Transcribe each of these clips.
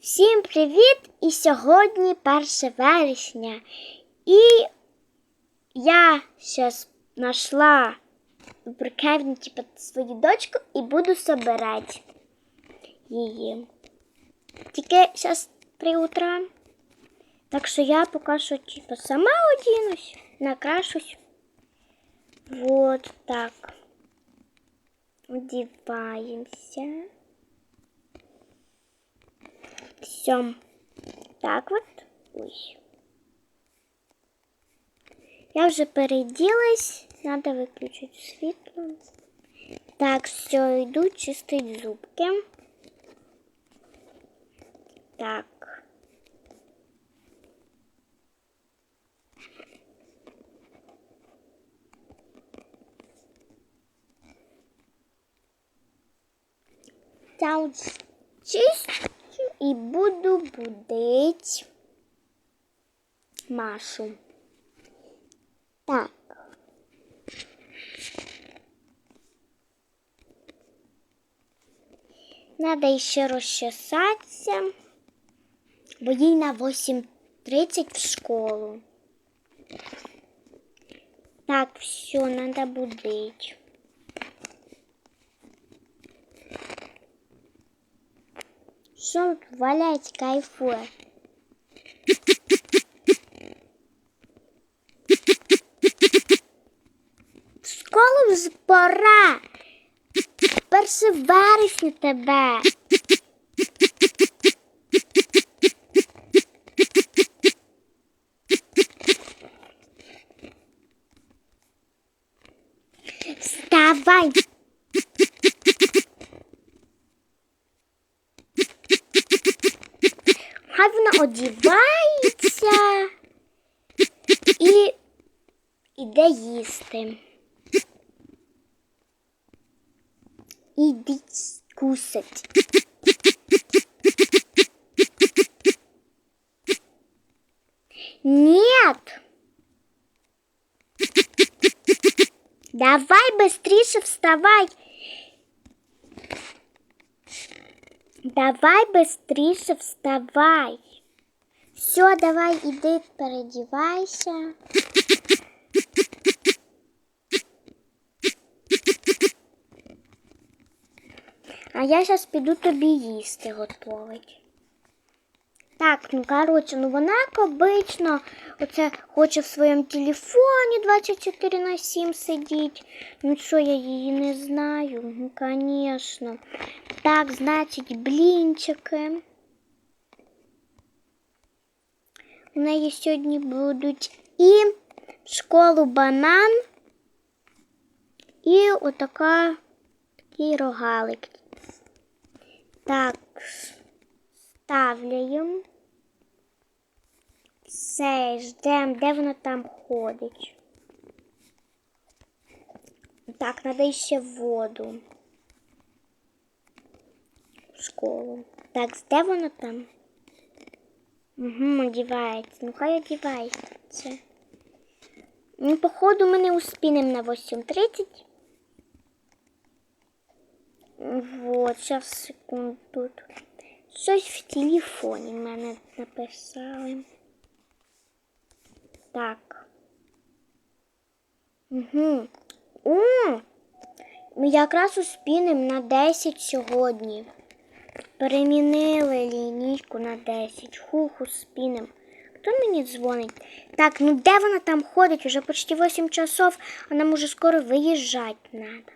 Всім привіт! І сьогодні 1 вересня. І я зараз знайшла в брикевні типу, свою дочку і буду собирати її. Тільки зараз 3 утра. Так що я поки що типу, сама одінусь, накрашусь. Вот так. Одеваемся. Все. Так вот. Ой. Я вже переоделась. Надо выключить світло. Так, все, йду чистить зубки. Так. Там чистю і буду будить Машу. Так. Надо ще розчесатися, бо їй на 8.30 в школу. Так, все, надо будить. Тут валять, кайфує? В школу вже пора. Перше вересня тебе. Вставай. одівається і іде їсти. Ідіть кусать. Нет. Давай быстрее вставай. Давай быстрее вставай. Все, давай, иди, переодевайся. А я зараз піду тобі їсти готовить. Так, ну коротше, ну вона як обично оце хоче в своєму телефоні 24 на 7 сидіть. Ну що, я її не знаю? Ну, звісно. Так, значить, блінчики. У неї сьогодні будуть і школу банан, і отака такий рогалик. Так, ставляємо. Все, ждемо, де вона там ходить. Так, треба ще воду. В школу. Так, де вона там? Угу, одівається. Ну хай одівається. Ну, походу, ми не успінемо на 8.30. Вот, сейчас секунду. Щось в телефоні мене написали. Так. Угу. О! Ми якраз успінемо на 10 сьогодні. Перемінили лінійку на 10. Хух, успінем. Хто мені дзвонить? Так, ну де вона там ходить? Уже почти 8 часов, а нам уже скоро виїжджати треба.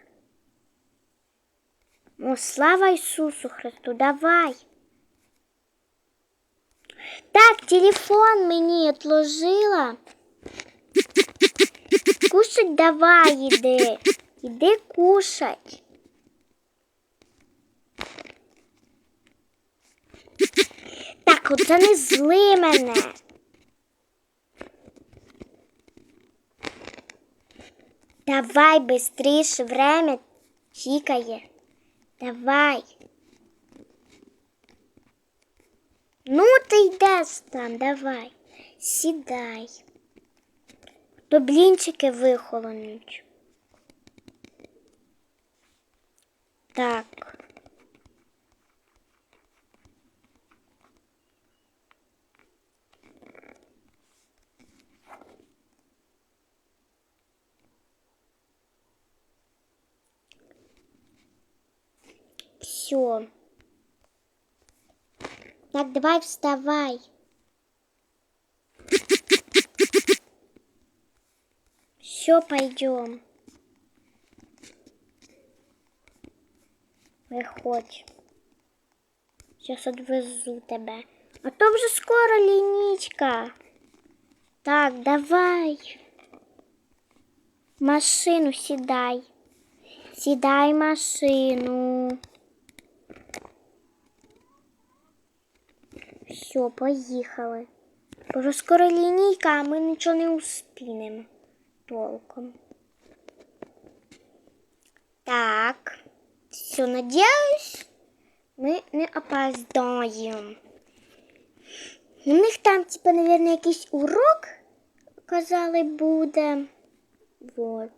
О, слава Ісусу Христу, давай. Так, телефон мені отложила. Кушать давай, іди. Іди кушать. Так, оце не зли мене. Давай быстріше, время тікає. Давай. Ну, ти йдеш там, давай. Сідай. То блінчики вихолонуть. Так. Все. Так, давай вставай. Все, пойдем. Виходь. Сейчас отвезу тебе. А то вже скоро лінічка. Так, давай. В Машину сідай. Сідай в машину. Все, поїхали. Бо скоро лінійка, а ми нічого не успінемо толком. Так, все, надіюсь, ми не опоздаємо. У них там, типа, наверное, якийсь урок, казали, буде. Вот.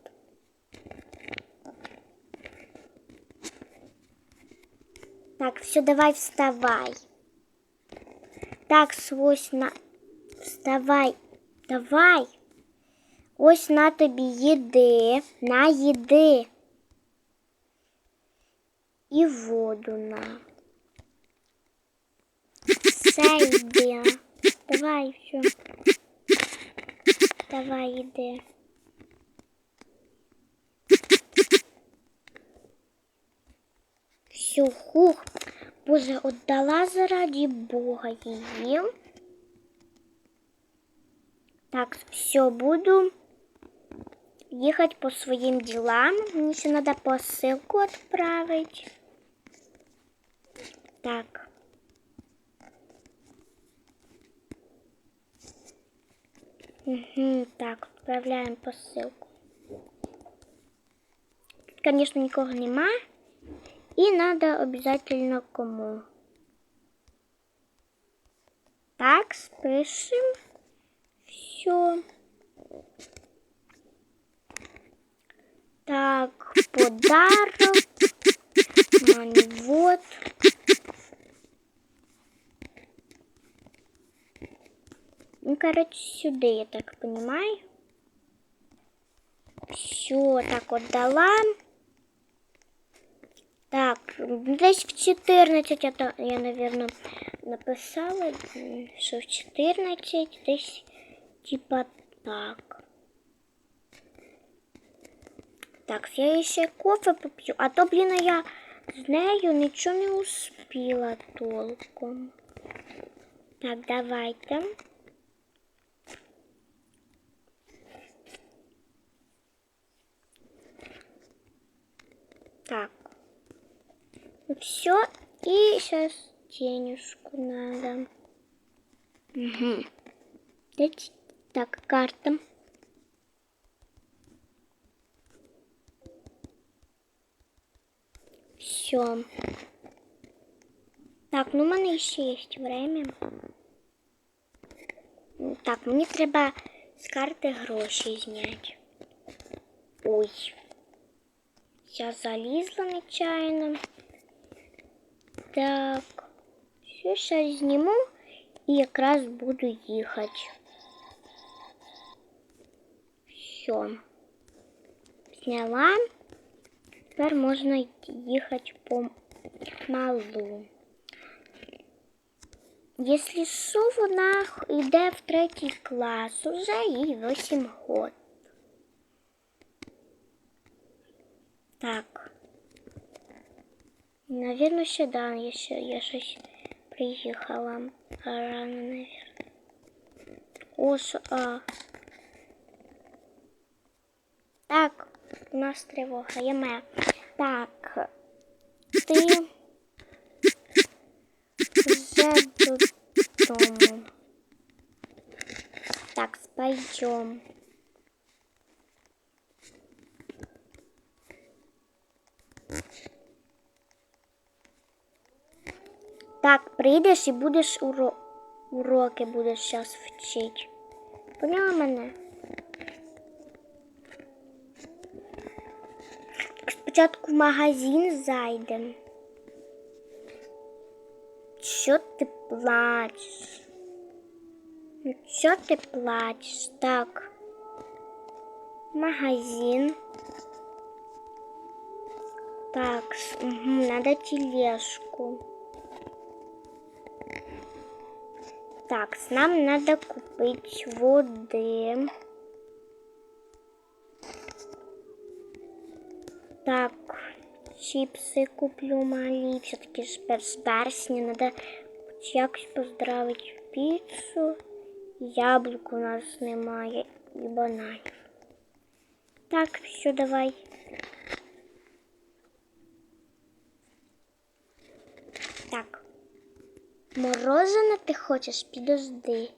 Так, все, давай вставай. Так, ось на. Вставай. Давай. Ось на тобі їди. На їди. І воду на. Все йди. Давай, все. Давай, іди. Все, хух. Боже, отдала заради Бога її. Так, все, буду ехать по своим делам. Мне еще надо посылку отправить. Так. Угу, так, отправляем посылку. Тут, конечно, никого нема. И надо обязательно кому. Так, спишем. Все. Так, подарок. Мани, вот. Ну, короче, сюда, я так понимаю. Все, так вот. Так, десь в 14 я, то- я наверное, написала, що в 14 десь типа так. Так, я ще кофе поп'ю, а то, блін, я з нею нічого не успіла толком. Так, давайте. Так. Все. И сейчас денежку надо. Угу. Дайте- Так, карта. Все. Так, ну в мене ще є время. Ну, Так, мені треба з карти гроші зняти. Ой. Я залізла нечаянно. Так, все зараз зніму і якраз буду їхати. Все. Зняла. Тепер можна їхати по малу. Якщо що, вона йде в третій клас, уже їй 8 років. Так. Наверное, ще да, я ще я щось приїхала рано, наверное. О, що, а. Так, у нас тривога, я моя. Так, ти вже додому. Так, пойдем. Так, прийдеш і будеш уро... уроки будеш зараз вчити. Поняла мене? Спочатку в магазин зайдемо. Що ти плачеш? Ну, Що ти плачеш? Так. Магазин. Так, угу, надо тележку. Так, нам надо купить воды. Так, чипсы куплю малі. Все-таки ж пер- з березня надо якось поздравити піцу. Яблук у нас немає і бананів. Так, все, давай. Так. Мороженое ти хочеш? Підожди.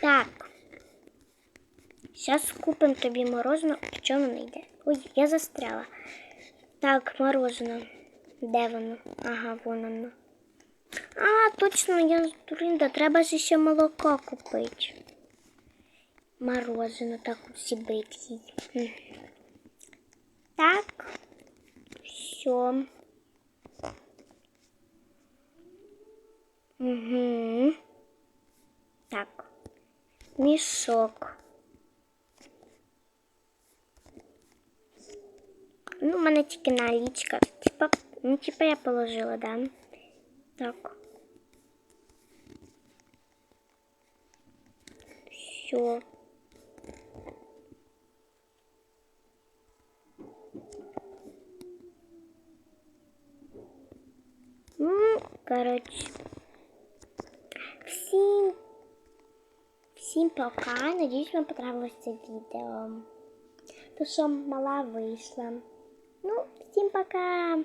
Так. Сейчас купим тобі мороженое. Чому не йде? Ой, я застряла. Так, мороженое. Де воно? Ага, вон воно. А, точно, я дуринда, треба ж ще молоко купити. Мороженое так бридкі. Так. Все. Угу. Так. Мішок. Ну, у мене тільки налічка. Типа, ну, типа я положила, да? Так. Все. Ну, короче. Пока. Надіюсь, вам понравилось це відео. То, що мала вийшла. Ну, всім пока.